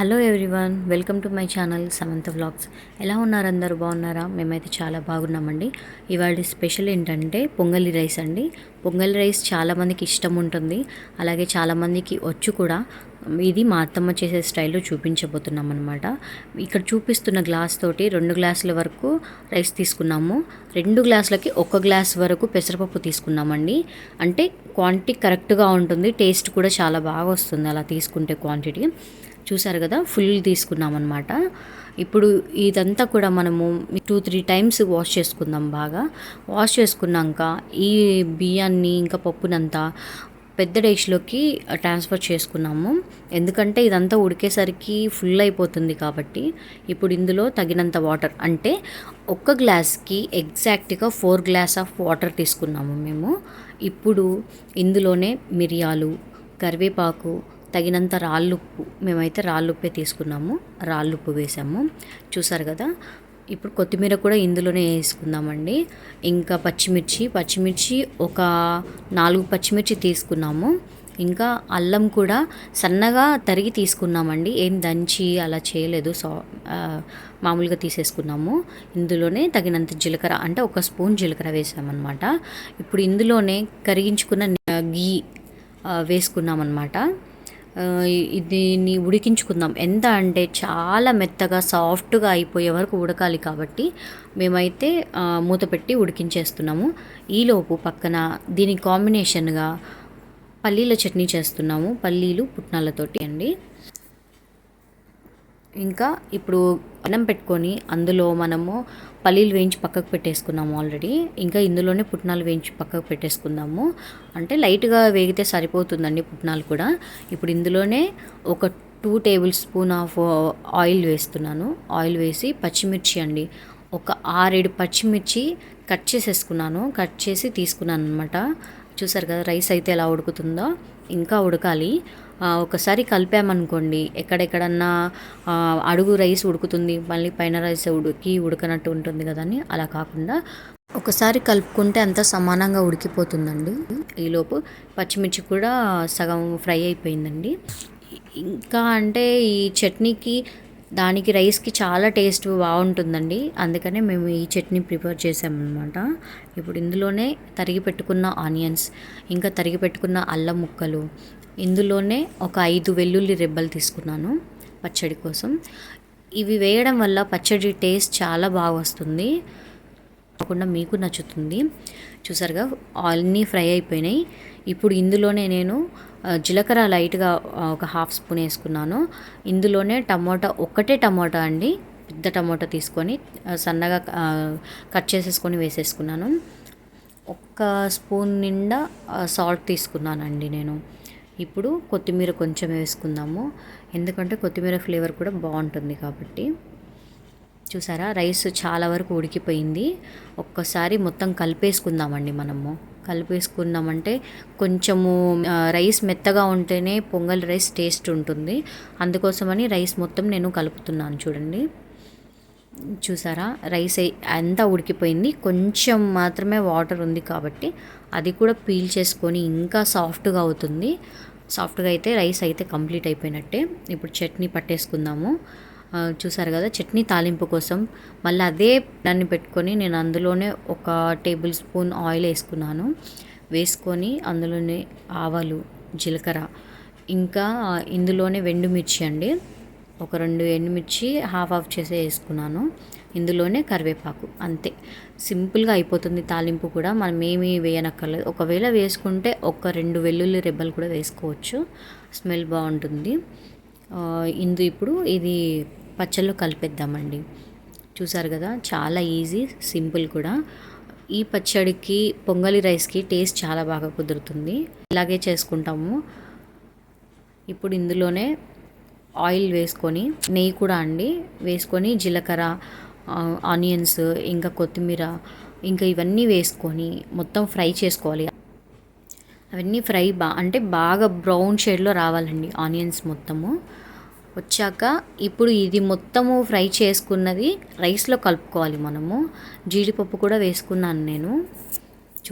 Hello everyone welcome to my channel Samantha vlogs ఎలా ఉన్నారు అందరూ? బాగున్నారా? మేమైతే చాలా బాగున్నామండి. ఇవాళ స్పెషల్ ఏంటంటే పొంగలి రైస్ అండి. పొంగలి రైస్ చాలామందికి ఇష్టం ఉంటుంది. అలాగే చాలామందికి వచ్చు కూడా. ఇది మా అత్తమ్మ చేసే స్టైల్లో చూపించబోతున్నాం అనమాట ఇక్కడ చూపిస్తున్న గ్లాస్ తోటి రెండు గ్లాసుల వరకు రైస్ తీసుకున్నాము. రెండు గ్లాసులకి ఒక గ్లాస్ వరకు పెసరపప్పు తీసుకున్నామండి. అంటే క్వాంటిటీ కరెక్ట్గా ఉంటుంది. టేస్ట్ కూడా చాలా బాగా వస్తుంది అలా తీసుకుంటే క్వాంటిటీ. చూసారు కదా ఫుల్ తీసుకున్నాం అనమాట ఇప్పుడు ఇదంతా కూడా మనము టూ త్రీ టైమ్స్ వాష్ చేసుకుందాం బాగా. వాష్ చేసుకున్నాక ఈ బియ్యాన్ని ఇంకా పప్పునంతా పెద్ద డేష్లోకి ట్రాన్స్ఫర్ చేసుకున్నాము. ఎందుకంటే ఇదంతా ఉడికేసరికి ఫుల్ అయిపోతుంది కాబట్టి ఇప్పుడు ఇందులో తగినంత వాటర్ అంటే ఒక్క గ్లాస్కి ఎగ్జాక్ట్గా ఫోర్ గ్లాస్ ఆఫ్ వాటర్ తీసుకున్నాము మేము. ఇప్పుడు ఇందులోనే మిరియాలు కరివేపాకు తగినంత రాళ్ళుప్పు మేమైతే రాళ్ళుప్పే తీసుకున్నాము రాళ్ళుప్పు వేసాము. చూసారు కదా ఇప్పుడు కొత్తిమీర కూడా ఇందులోనే వేసుకుందామండి. ఇంకా పచ్చిమిర్చి పచ్చిమిర్చి ఒక నాలుగు పచ్చిమిర్చి తీసుకున్నాము. ఇంకా అల్లం కూడా సన్నగా తరిగి తీసుకున్నామండి. ఏం దంచి అలా చేయలేదు సో మామూలుగా తీసేసుకున్నాము. ఇందులోనే తగినంత జీలకర్ర అంటే ఒక స్పూన్ జీలకర్ర వేసామన్నమాట. ఇప్పుడు ఇందులోనే కరిగించుకున్న గీ వేసుకున్నామన్నమాట. దీన్ని ఉడికించుకుందాం. ఎంత అంటే చాలా మెత్తగా సాఫ్ట్గా అయిపోయే వరకు ఉడకాలి కాబట్టి మేమైతే మూత పెట్టి ఉడికించేస్తున్నాము. ఈలోపు పక్కన దీని కాంబినేషన్గా పల్లీల చట్నీ చేస్తున్నాము. పల్లీలు పుట్నాలతోటి అండి. ఇంకా ఇప్పుడు అన్నం పెట్టుకొని అందులో మనము పల్లీలు వేయించి పక్కకు పెట్టేసుకున్నాము ఆల్రెడీ. ఇంకా ఇందులోనే పుట్నాలు వేయించి పక్కకు పెట్టేసుకుందాము. అంటే లైట్గా వేగితే సరిపోతుందండి పుట్నాలు కూడా. ఇప్పుడు ఇందులోనే ఒక two tablespoon of oil వేస్తున్నాను. ఆయిల్ వేసి పచ్చిమిర్చి అండి. ఒక ఆరేడు పచ్చిమిర్చి కట్ చేసేసుకున్నాను. కట్ చేసి తీసుకున్నాను అనమాట చూసారు కదా రైస్ అయితే ఎలా ఉడుకుతుందో. ఇంకా ఉడకాలి. ఒకసారి కలిపామనుకోండి ఎక్కడెక్కడన్నా అడుగు రైస్ ఉడుకుతుంది మళ్ళీ పైన రైస్ ఉడికి ఉడకనట్టు ఉంటుంది కదని అలా కాకుండా ఒకసారి కలుపుకుంటే అంతా సమానంగా ఉడికిపోతుందండి. ఈలోపు పచ్చిమిర్చి కూడా సగం ఫ్రై అయిపోయిందండి. ఇంకా అంటే ఈ చట్నీకి దానికి రైస్కి చాలా టేస్ట్ బాగుంటుందండి. అందుకనే మేము ఈ చట్నీ ప్రిపేర్ చేసామన్నమాట ఇప్పుడు ఇందులోనే తరిగి పెట్టుకున్న ఆనియన్స్ ఇంకా తరిగి పెట్టుకున్న అల్లం ముక్కలు ఇందులోనే ఒక ఐదు వెల్లుల్లి రెబ్బలు తీసుకున్నాను పచ్చడి కోసం. ఇవి వేయడం వల్ల పచ్చడి టేస్ట్ చాలా బాగా వస్తుంది. కాకుండా మీకు నచ్చుతుంది. చూసారుగా అన్నీ ఫ్రై అయిపోయినాయి. ఇప్పుడు ఇందులోనే నేను జీలకర్ర లైట్గా ఒక హాఫ్ స్పూన్ వేసుకున్నాను. ఇందులోనే టమోటా ఒక్కటే టమోటా అండి. పెద్ద టమోటా తీసుకొని సన్నగా కట్ చేసేసుకొని వేసేసుకున్నాను. ఒక్క స్పూన్ నిండా సాల్ట్ తీసుకున్నానండి నేను. ఇప్పుడు కొత్తిమీర కొంచెం వేసుకుందాము. ఎందుకంటే కొత్తిమీర ఫ్లేవర్ కూడా బాగుంటుంది కాబట్టి. చూసారా? రైస్ చాలా వరకు ఉడికిపోయింది. ఒక్కసారి మొత్తం కలిపేసుకుందామండి మనము. కలిపేసుకున్నామంటే కొంచెము రైస్ మెత్తగా ఉంటేనే పొంగల్ రైస్ టేస్ట్ ఉంటుంది. అందుకోసమని రైస్ మొత్తం నేను కలుపుతున్నాను చూడండి. చూసారా? రైస్ అంతా ఉడికిపోయింది. కొంచెం మాత్రమే వాటర్ ఉంది కాబట్టి అది కూడా పీల్ చేసుకొని ఇంకా సాఫ్ట్గా అవుతుంది. సాఫ్ట్గా అయితే రైస్ అయితే కంప్లీట్ అయిపోయినట్టే. ఇప్పుడు చట్నీ పట్టేసుకుందాము. చూసారు కదా చట్నీ తాలింపు కోసం. మళ్ళీ అదే దాన్ని పెట్టుకొని నేను అందులోనే ఒక టేబుల్ స్పూన్ ఆయిల్ వేసుకున్నాను. వేసుకొని అందులోనే ఆవాలు జీలకర్ర ఇంకా ఇందులోనే వెండుమిర్చి అండి. ఒక రెండు ఎండుమిర్చి హాఫ్ ఆఫ్ చేసి వేసుకున్నాను. ఇందులోనే కరివేపాకు అంతే. సింపుల్గా అయిపోతుంది తాలింపు కూడా. మనం ఏమీ వేయనక్కర్లేదు. ఒకవేళ వేసుకుంటే ఒక రెండు వెల్లుల్లి రెబ్బలు కూడా వేసుకోవచ్చు. స్మెల్ బాగుంటుంది. ఇందు ఇప్పుడు ఇది పచ్చళ్ళు కలిపేద్దామండి. చూసారు కదా చాలా ఈజీ సింపుల్ కూడా. ఈ పచ్చడికి పొంగలి రైస్కి టేస్ట్ చాలా బాగా కుదురుతుంది. ఇలాగే చేసుకుంటాము. ఇప్పుడు ఇందులోనే ఆయిల్ వేసుకొని నెయ్యి కూడా అండి. వేసుకొని జీలకర్ర ఆనియన్స్ ఇంకా కొత్తిమీర ఇంకా ఇవన్నీ వేసుకొని మొత్తం ఫ్రై చేసుకోవాలి. అవన్నీ ఫ్రై బా అంటే బాగా బ్రౌన్ షేడ్లో రావాలండి ఆనియన్స్ మొత్తము. వచ్చాక ఇప్పుడు ఇది మొత్తము ఫ్రై చేసుకున్నది రైస్లో కలుపుకోవాలి మనము. జీడిపప్పు కూడా వేసుకున్నాను నేను.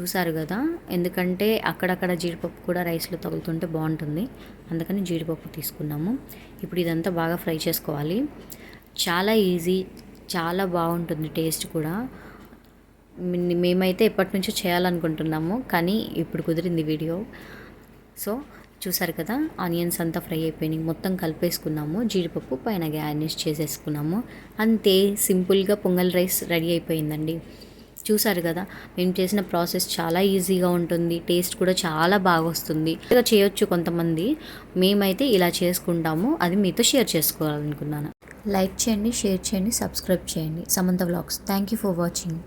చూసారు కదా? ఎందుకంటే అక్కడక్కడ జీడిపప్పు కూడా రైస్లో తగులుతుంటే బాగుంటుంది. అందుకని జీడిపప్పు తీసుకున్నాము. ఇప్పుడు ఇదంతా బాగా ఫ్రై చేసుకోవాలి. చాలా ఈజీ చాలా బాగుంటుంది టేస్ట్ కూడా. మేమైతే ఎప్పటి నుంచో చేయాలనుకుంటున్నాము కానీ ఇప్పుడు కుదిరింది వీడియో. సో చూసారు కదా? ఆనియన్స్ అంతా ఫ్రై అయిపోయినాయి. మొత్తం కలిపేసుకున్నాము. జీడిపప్పు పైన గార్నిష్ చేసేసుకున్నాము. అంతే సింపుల్గా పొంగల్ రైస్ రెడీ అయిపోయిందండి. చూసారు కదా? మేము చేసిన ప్రాసెస్ చాలా ఈజీగా ఉంటుంది. టేస్ట్ కూడా చాలా బాగా వస్తుంది. ఇలా చేయొచ్చు కొంతమంది. మేమైతే ఇలా చేసుకుంటాము. అది మీతో షేర్ చేసుకోవాలనుకున్నాను. లైక్ చేయండి షేర్ చేయండి సబ్స్క్రైబ్ చేయండి. Samantha vlogs. Thank you for watching.